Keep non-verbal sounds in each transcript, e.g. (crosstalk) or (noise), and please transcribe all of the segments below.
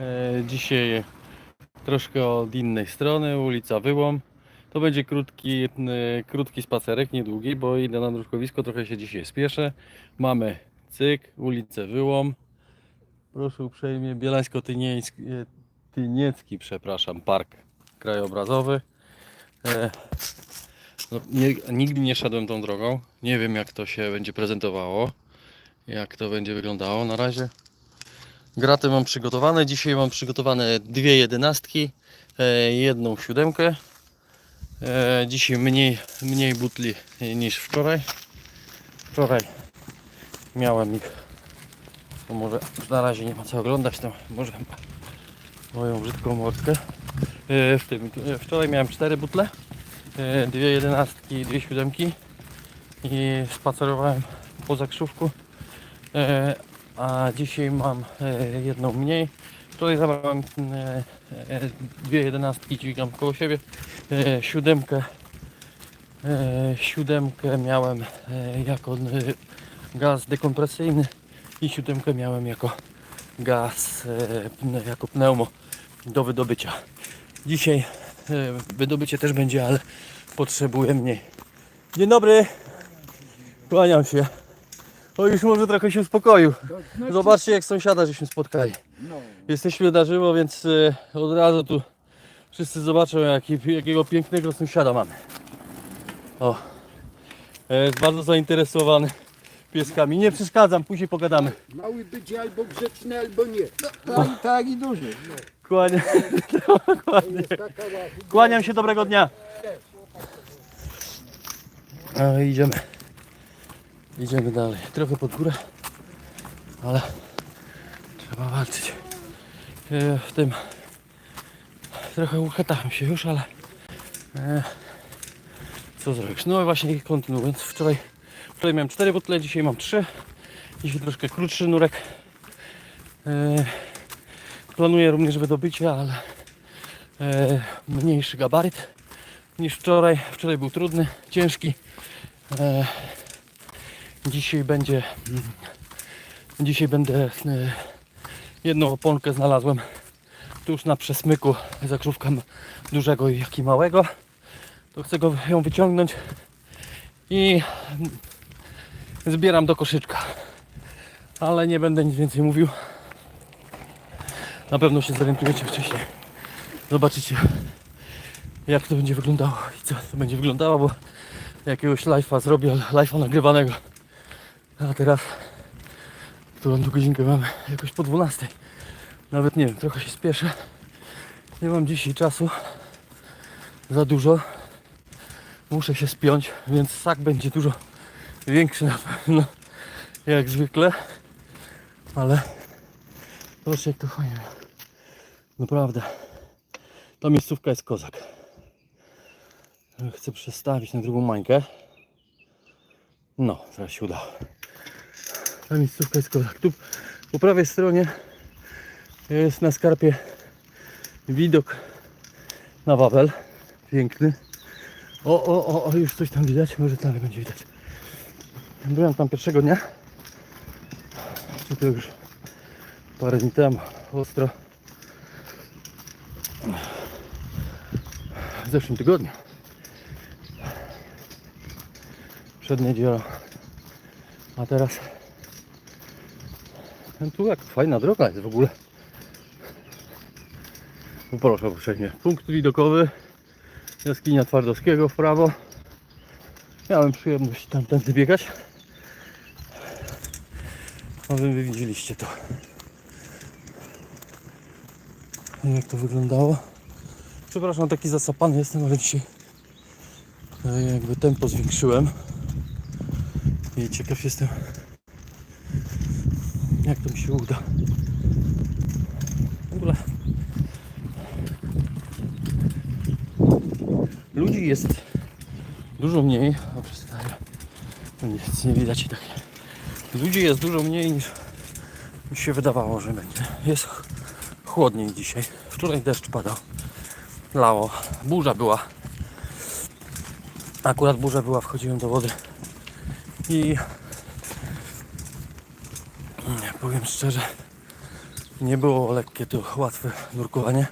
E, Dzisiaj troszkę od innej strony, ulica Wyłom. To będzie krótki, e, krótki spacerek, niedługi, bo idę na drużkowisko, trochę się dzisiaj spieszę. Mamy cyk, ulicę Wyłom. Proszę uprzejmie, Bielańsko-Tyniecki, e, przepraszam, park krajobrazowy. No, nie, nigdy nie szedłem tą drogą. Nie wiem jak to się będzie prezentowało. Jak to będzie wyglądało na razie. Graty mam przygotowane. Dzisiaj mam przygotowane dwie jedenastki, e, jedną siódemkę. E, dzisiaj mniej, mniej butli niż wczoraj. Wczoraj miałem ich. To może na razie nie ma co oglądać, to może moją brzydką mordkę. E, w tym, wczoraj miałem cztery butle, dwie jedenastki, dwie siódemki i spacerowałem po zakrzówku. A dzisiaj mam e, jedną mniej. Wczoraj zabrałem e, e, dwie jedenastki, dźwigam koło siebie. Siódemkę, siódemkę miałem jako gaz dekompresyjny i siódemkę miałem jako gaz, jako pneumo do wydobycia. Dzisiaj wydobycie też będzie, ale potrzebuję mniej. Dzień dobry, kłaniam się. O, już może trochę się uspokoił. Zobaczcie, jak sąsiada żeśmy spotkali. No, Jesteśmy na żywo, więc e, od razu tu wszyscy zobaczą, jaki, jakiego pięknego sąsiada mamy. O, e, jest bardzo zainteresowany pieskami. Nie przeszkadzam, później pogadamy. mały będzie albo grzeczny, albo nie. No, tak, tak i duży. No, Kłania, to ładna. kłaniam się, dobrego dnia. No i idziemy. Idziemy dalej. Trochę pod górę, ale trzeba walczyć. E, W tym trochę uchetałem się już, ale e, co zrobisz? No właśnie kontynuując. Wczoraj, wczoraj miałem 4 butle, dzisiaj mam 3. Dzisiaj troszkę krótszy nurek. E, Planuję również wydobycie, ale mniejszy gabaryt niż wczoraj. Wczoraj był trudny, ciężki. Dzisiaj będzie. Dzisiaj będę. E, jedną oponkę znalazłem tuż na przesmyku zakrzówka m- dużego jak i małego. To chcę go, ją wyciągnąć i zbieram do koszyczka. Ale nie będę nic więcej mówił. Na pewno się zorientujecie wcześniej. Zobaczycie jak to będzie wyglądało i co to będzie wyglądało, bo jakiegoś live'a zrobię, live'a nagrywanego. A teraz którą tu godzinkę mamy? Jakoś po 12. Nawet nie wiem, trochę się spieszę. Nie mam dzisiaj czasu za dużo. Muszę się spiąć, więc sak będzie dużo większy na pewno jak zwykle. Ale zobaczcie jak to fajnie. Naprawdę. Ta miejscówka jest kozak. Chcę przestawić na drugą mańkę. No, teraz się udało. Ta miejscówka jest kozak. Tu po prawej stronie jest na skarpie widok na Wawel. Piękny. O, o, o, o, już coś tam widać. Może dalej będzie widać. Byłem tam pierwszego dnia. Czy to już parę dni temu. Ostro. w zeszłym tygodniu. Przed niedzielą. A teraz tu jak fajna droga jest w ogóle. Proszę uprzejmie. Punkt widokowy. Jaskinia Twardowskiego w prawo. Miałem przyjemność tamtędy biegać. A wy widzieliście to. Jak to wyglądało. Przepraszam, taki zasapany jestem, ale dzisiaj e, jakby tempo zwiększyłem. I ciekaw jestem, się uda. W ogóle ludzi jest dużo mniej. O, przestaję. Tu Nic nie widać i tak. Ludzi jest dużo mniej niż mi się wydawało, że będzie. Jest ch- chłodniej dzisiaj. Wczoraj deszcz padał lało. Burza była. Akurat burza była, wchodziłem do wody. I powiem szczerze, Nie było lekkie to łatwe nurkowanie.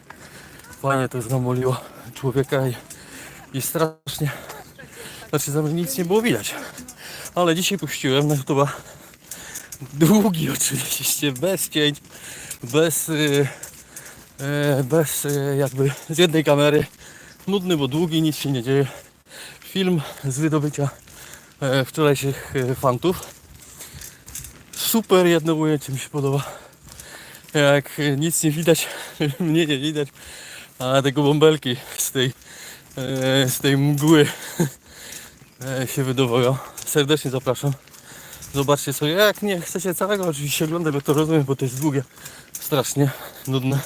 Fajnie to zamoliło człowieka i, i strasznie. Znaczy za nic nie było widać. Ale dzisiaj puściłem na YouTube'a długi (laughs) oczywiście, bez cięć, bez, y, e, bez y, jakby z jednej kamery. Nudny, bo długi, nic się nie dzieje. Film z wydobycia e, wczorajszych e, fantów. Super jedno ujęcie mi się podoba. Jak nic nie widać, (laughs) mnie nie widać, a tego bąbelki z tej, e, z tej mgły (laughs) e, się wydobywają. Serdecznie zapraszam. Zobaczcie sobie, jak nie chcecie całego oczywiście oglądać, bo to rozumiem, bo to jest długie, strasznie nudne.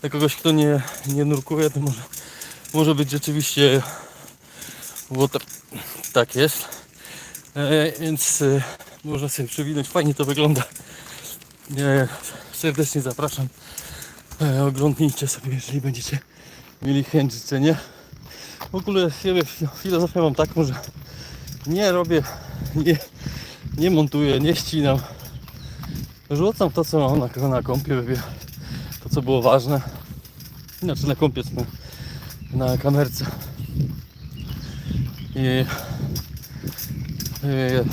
Dla kogoś, kto nie, nie nurkuje, to może, może być rzeczywiście water. Tak jest. E, więc można sobie przewinąć, fajnie to wygląda. E, serdecznie zapraszam. E, oglądnijcie sobie, jeżeli będziecie mieli chęć życzenie. W ogóle ja filozofię mam taką, że nie robię, nie, nie montuję, nie ścinam. Rzucam to, co mam na, na kąpie, to, co było ważne. Znaczy na kąpie, na, na kamerce. I e,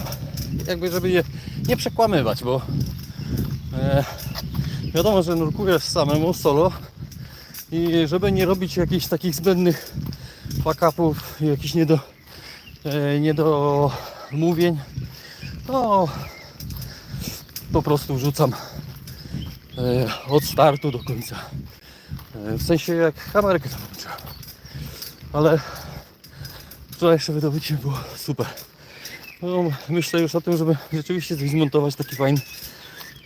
jakby, żeby je nie przekłamywać, bo e, wiadomo, że nurkuję samemu solo i żeby nie robić jakichś takich zbędnych fuck-upów, jakichś niedo, e, niedomówień, to po prostu rzucam e, od startu do końca. E, w sensie jak kamerkę tam włączyłem. Ale wczorajsze wydobycie było super. No, myślę już o tym, żeby rzeczywiście zmontować taki fajny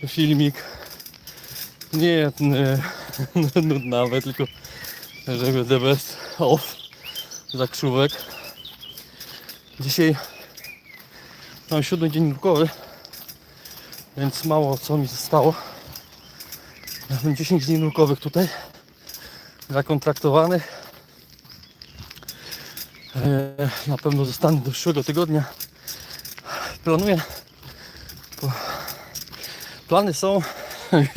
filmik. Nie e, (laughs) nudnawy, tylko żeby the best of zakrzówek. Dzisiaj mam siódmy dzień nurkowy, więc mało co mi zostało. Mam 10 dni nurkowych tutaj zakontraktowanych. E, Na pewno zostanę do przyszłego tygodnia. Planuję. Plany są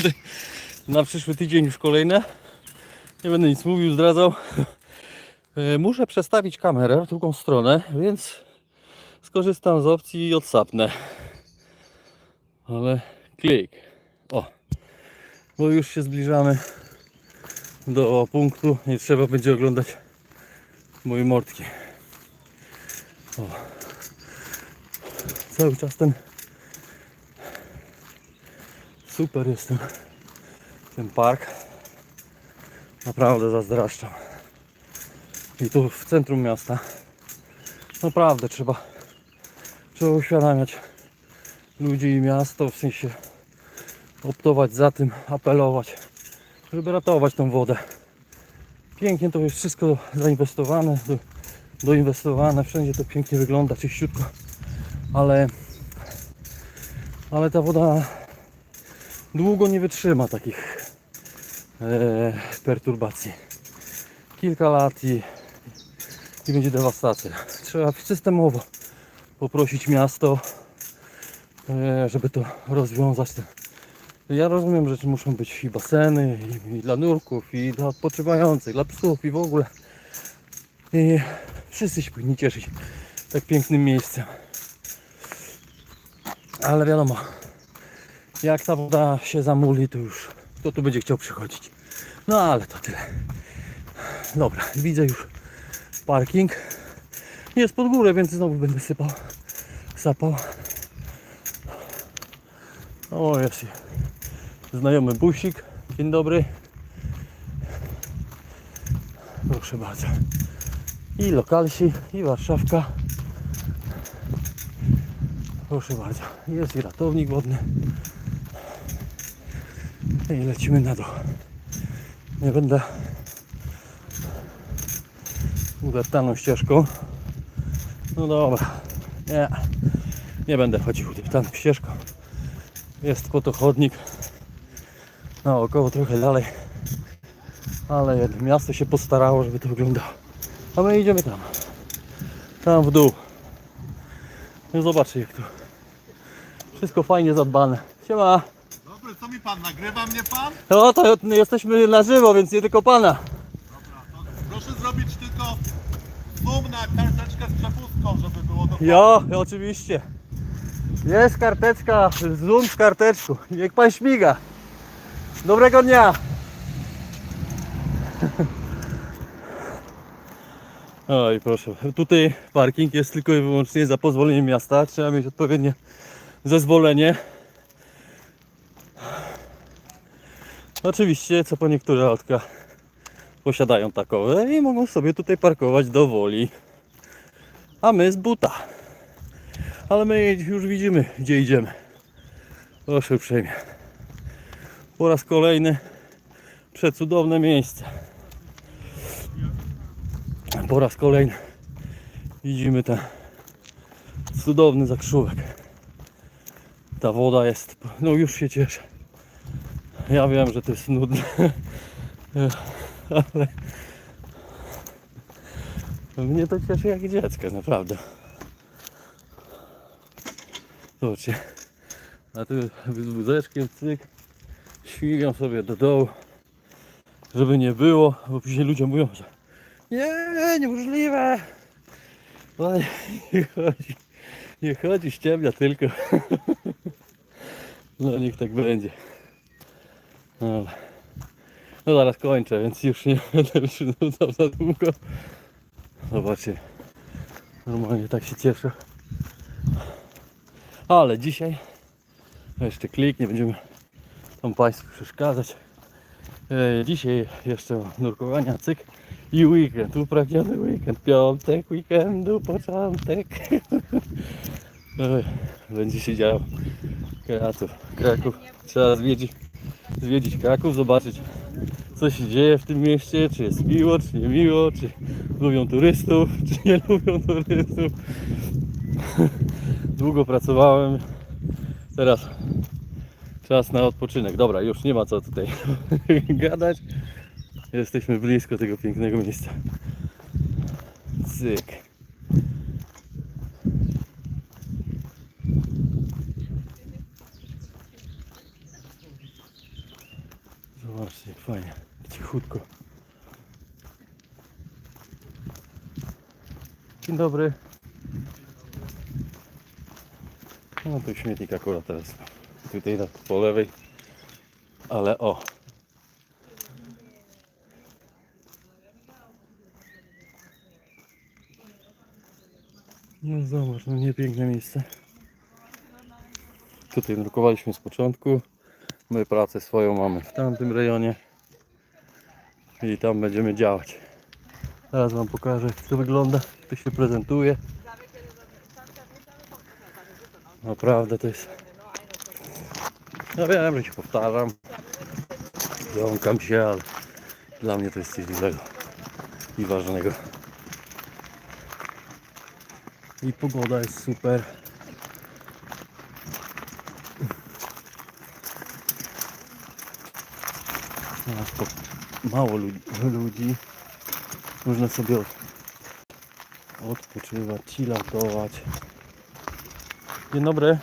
(laughs) na przyszły tydzień już kolejne. Nie będę nic mówił, zdradzał. E, Muszę przestawić kamerę w drugą stronę, więc skorzystam z opcji i odsapnę. Ale klik. O. Bo już się zbliżamy do punktu. Nie trzeba będzie oglądać mojej mordki. O. Cały czas ten super jest ten, ten park. Naprawdę zazdraszczam. I tu w centrum miasta. Naprawdę trzeba, trzeba uświadamiać ludzi i miasto, w sensie optować za tym, apelować, żeby ratować tą wodę. Pięknie to jest wszystko zainwestowane, do, doinwestowane, wszędzie to pięknie wygląda, czyściutko, ale, ale ta woda długo nie wytrzyma takich e, perturbacji. Kilka lat i, i będzie dewastacja. Trzeba systemowo poprosić miasto, e, żeby to rozwiązać. Ja rozumiem, że muszą być i baseny, i, i dla nurków, i dla odpoczywających, dla psów, i w ogóle. I wszyscy się powinni cieszyć tak pięknym miejscem. Ale wiadomo, jak ta woda się zamuli, to już kto tu będzie chciał przychodzić. No ale to tyle. Dobra, widzę już parking. Jest pod górę, więc znowu będę sypał, sapał. O, jest znajomy busik. Dzień dobry. Proszę bardzo. I lokalsi, i Warszawka. Proszę bardzo. Jest i ratownik wodny. I lecimy na dół. Nie będę udeptaną ścieżką. No dobra. Nie. Nie będę chodził udeptaną ścieżką. Jest po to chodnik. Naokoło trochę dalej. Ale miasto się postarało, żeby to wyglądało. A my idziemy tam. Tam w dół. No zobaczcie jak tu. Wszystko fajnie zadbane. Siema. Dobry, co mi pan, nagrywa mnie pan? No to jesteśmy na żywo, więc nie tylko pana. Dobra, to proszę zrobić tylko zoom na karteczkę z przepustką, żeby było dokładnie. Jo, oczywiście. Jest karteczka, zoom z karteczką. Niech pan śmiga. Dobrego dnia. Oj, proszę. Tutaj parking jest tylko i wyłącznie za pozwoleniem miasta. Trzeba mieć odpowiednie zezwolenie. Oczywiście, co po niektóre autka posiadają takowe i mogą sobie tutaj parkować do woli. A my z buta. Ale my już widzimy, gdzie idziemy. Proszę uprzejmie. Po raz kolejny przecudowne miejsce. Po raz kolejny widzimy ten cudowny zakrzówek. Ta woda jest, no już się cieszę. Ja wiem, że to jest nudne, (laughs) ale mnie to cieszy jak dziecko, naprawdę. Zobaczcie. A tu z wózeczkiem cyk. Śmigam sobie do dołu. Żeby nie było, bo później ludzie mówią, że nie, niemożliwe. Ale nie (laughs) chodzi. Nie chodzi, ściemnia tylko. (laughs) No niech tak będzie. No, no zaraz kończę, więc już nie (laughs) będę się nudzał za długo. Zobaczcie. Normalnie tak się cieszę. Ale dzisiaj jeszcze klik, nie będziemy tam Państwu przeszkadzać. E, dzisiaj jeszcze nurkowania, cyk i weekend, upragniony weekend, piątek weekendu, początek. (laughs) Będzie się działo. Kraków, Kraków. Trzeba zwiedzić, zwiedzić Kraków, zobaczyć co się dzieje w tym mieście, czy jest miło, czy nie miło, czy lubią turystów, (laughs) czy nie lubią turystów. (laughs) Długo pracowałem, teraz czas na odpoczynek. Dobra, już nie ma co tutaj gadać. Jesteśmy blisko tego pięknego miejsca. Cyk. Zobaczcie, jak fajnie. Cichutko. Dzień dobry. No tu śmietnik akurat teraz. Tutaj po lewej. Ale o. No zobacz, no nie piękne miejsce. Tutaj nurkowaliśmy z początku. My pracę swoją mamy w tamtym rejonie. I tam będziemy działać. Teraz wam pokażę jak to wygląda, jak to się prezentuje. Naprawdę to jest. Ja wiem, że się powtarzam. Jąkam się, ale dla mnie to jest coś dużego i ważnego. I pogoda jest super. No, mało ludzi, ludzi. Można sobie od- odpoczywać, chilloutować. Dzień dobry.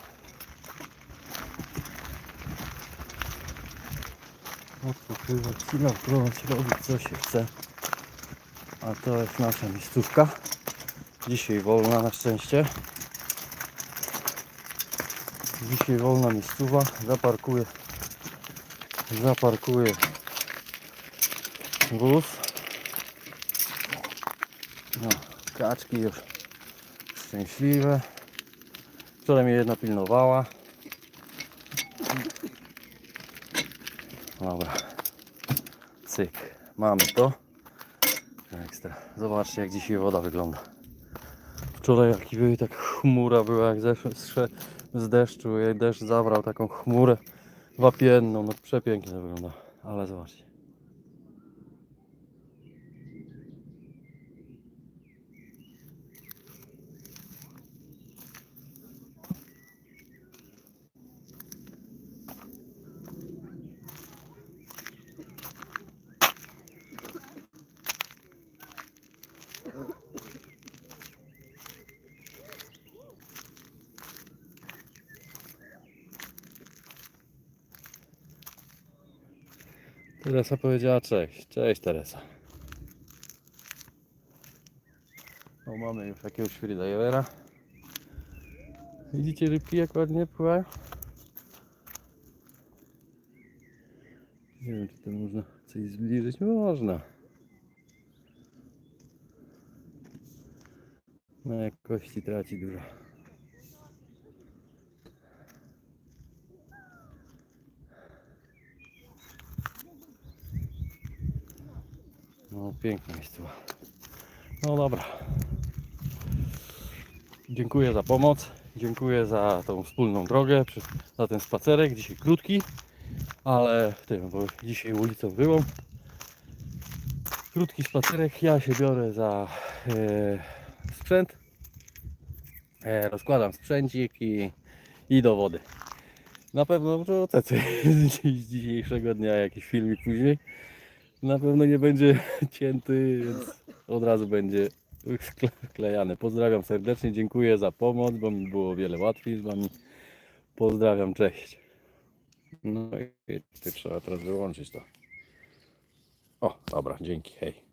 Odpoczywać, chilloutować, robić co się chce. A to jest nasza miejscówka. Dzisiaj wolna na szczęście. Dzisiaj wolna miejscowa. Zaparkuję. Zaparkuję wóz. No, kaczki już szczęśliwe. Wczoraj mnie jedna pilnowała. Dobra. Cyk. Mamy to. Ekstra. Zobaczcie jak dzisiaj woda wygląda wczoraj jaki był, tak chmura była, jak zeszedł z deszczu, jej deszcz zabrał taką chmurę wapienną, no przepięknie wygląda, ale zobaczcie. Teresa powiedziała cześć. Cześć Teresa. O, mamy już jakiegoś freedivera. Widzicie rybki jak ładnie pływają? Nie wiem czy to można coś zbliżyć. Można. Na jakości traci dużo. No piękna miejscowa. No dobra. Dziękuję za pomoc. Dziękuję za tą wspólną drogę, za ten spacerek. Dzisiaj krótki, ale tym, bo dzisiaj ulicą byłą. Krótki spacerek. Ja się biorę za e, sprzęt. E, rozkładam sprzęcik i, i do wody. Na pewno coś (laughs) z dzisiejszego dnia, jakiś filmik później. Na pewno nie będzie (laughs) cięty, więc od razu będzie skle- wklejany. Pozdrawiam serdecznie, dziękuję za pomoc, bo mi było wiele łatwiej z Wami. Pozdrawiam, cześć. No i trzeba teraz wyłączyć to. O, dobra, dzięki, hej.